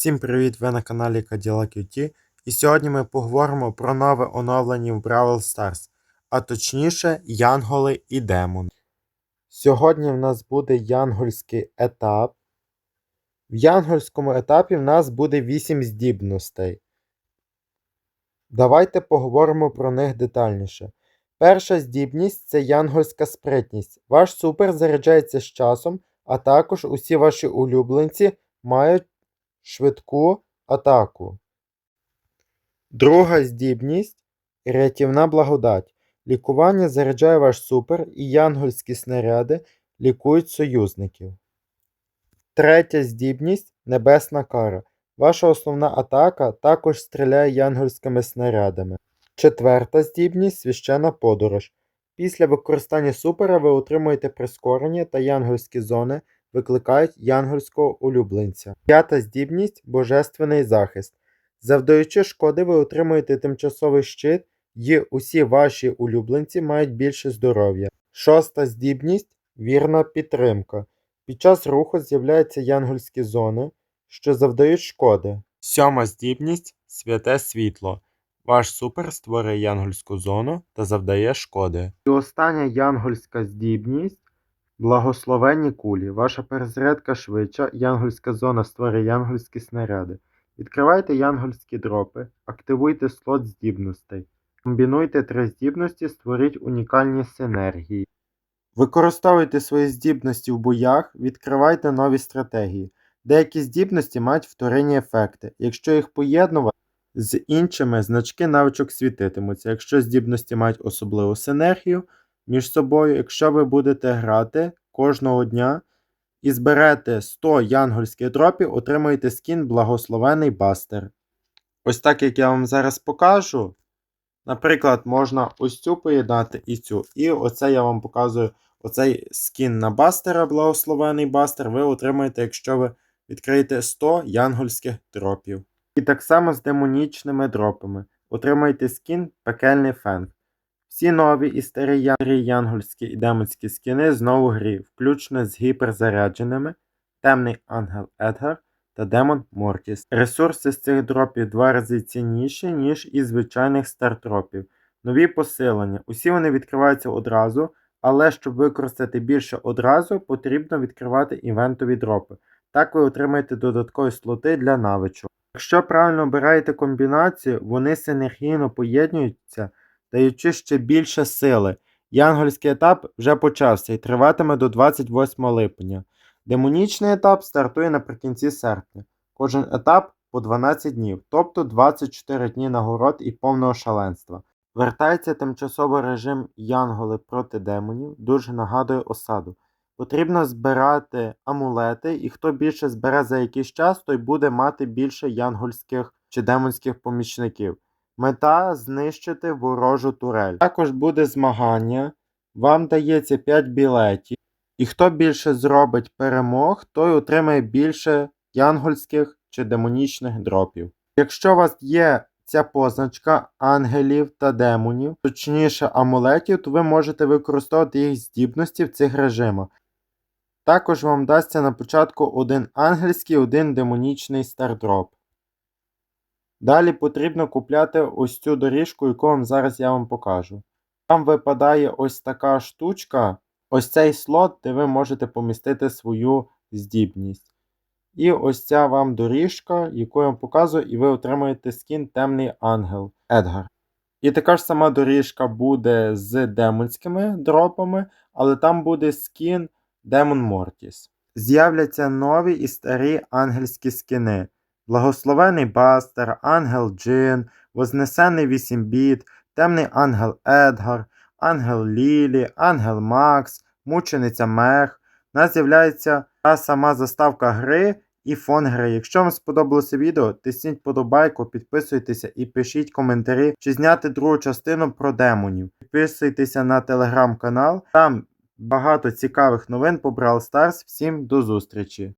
Всім привіт! Ви на каналі Cadillac QT. І сьогодні ми поговоримо про нове оновлення в Brawl Stars, а точніше, Янголи і Демони. Сьогодні в нас буде янгольський етап. В янгольському етапі в нас буде 8 здібностей. Давайте поговоримо про них детальніше. Перша здібність це янгольська спритність. Ваш супер заряджається з часом, а також усі ваші улюбленці мають швидку атаку. Друга здібність рятівна благодать. Лікування заряджає ваш супер і янгольські снаряди лікують союзників. Третя здібність небесна кара. Ваша основна атака також стріляє янгольськими снарядами. Четверта здібність священна подорож. Після використання супера ви отримуєте прискорення та янгольські зони викликають янгольського улюбленця. П'ята здібність божественний захист. Завдаючи шкоди, ви отримуєте тимчасовий щит, і усі ваші улюбленці мають більше здоров'я. Шоста здібність вірна підтримка. Під час руху з'являються янгольські зони, що завдають шкоди. Сьома здібність святе світло. Ваш супер створює янгольську зону та завдає шкоди. І остання янгольська здібність Благословенні кулі. Ваша перезарядка швидша, янгольська зона створює янгольські снаряди. Відкривайте янгольські дропи, активуйте слот здібностей. Комбінуйте три здібності, створіть унікальні синергії. Використовуйте свої здібності в боях, відкривайте нові стратегії. Деякі здібності мають вторинні ефекти. Якщо їх поєднувати з іншими, значки навичок світитимуться. Якщо здібності мають особливу синергію між собою, якщо ви будете грати кожного дня і зберете 100 янгольських дропів, отримаєте скін Благословений Бастер. Ось так як я вам зараз покажу. Наприклад, можна ось цю поєднати і цю. І оце я вам показую оцей скін на бастера, благословений бастер, ви отримаєте, якщо ви відкриєте 100 янгольських дропів. І так само з демонічними дропами. Отримаєте скін Пекельний Фенг. Всі нові і старі янгольські і демонські скіни знову грі, включно з гіперзарядженими, Темний Ангел Едгар та Демон Мортіс. Ресурси з цих дропів два рази цінніші, ніж із звичайних стартропів. Нові посилення. Усі вони відкриваються одразу, але щоб використати більше одразу, потрібно відкривати івентові дропи. Так ви отримаєте додаткові слоти для навичок. Якщо правильно обираєте комбінацію, вони синергійно поєднуються, даючи ще більше сили. Янгольський етап вже почався і триватиме до 28 липня. Демонічний етап стартує наприкінці серпня. Кожен етап по 12 днів, тобто 24 дні нагород і повного шаленства. Вертається тимчасовий режим Янголи проти демонів, дуже нагадує осаду. Потрібно збирати амулети, і хто більше збере за якийсь час, той буде мати більше янгольських чи демонських помічників. Мета знищити ворожу турель. Також буде змагання. Вам дається 5 білетів. І хто більше зробить перемог, той отримає більше янгольських чи демонічних дропів. Якщо у вас є ця позначка ангелів та демонів, точніше амулетів, то ви можете використовувати їх здібності в цих режимах. Також вам дасться на початку один ангельський, один демонічний стардроп. Далі потрібно купляти ось цю доріжку, яку вам зараз я вам покажу. Там випадає ось така штучка, ось цей слот, де ви можете помістити свою здібність. І ось ця вам доріжка, яку я вам показую, і ви отримаєте скін Темний Ангел Едгар. І така ж сама доріжка буде з демонськими дропами, але там буде скін Демон Мортіс. З'являться нові і старі ангельські скини. Благословений Бастер, Ангел Джин, Вознесений 8 біт, Темний Ангел Едгар, Ангел Лілі, Ангел Макс, Мучениця Мех. У нас з'являється та сама заставка гри і фон гри. Якщо вам сподобалося відео, тисніть подобайку, підписуйтеся і пишіть коментарі, чи зняти другу частину про демонів. Підписуйтеся на телеграм-канал. Там багато цікавих новин по Brawl Stars. Всім до зустрічі!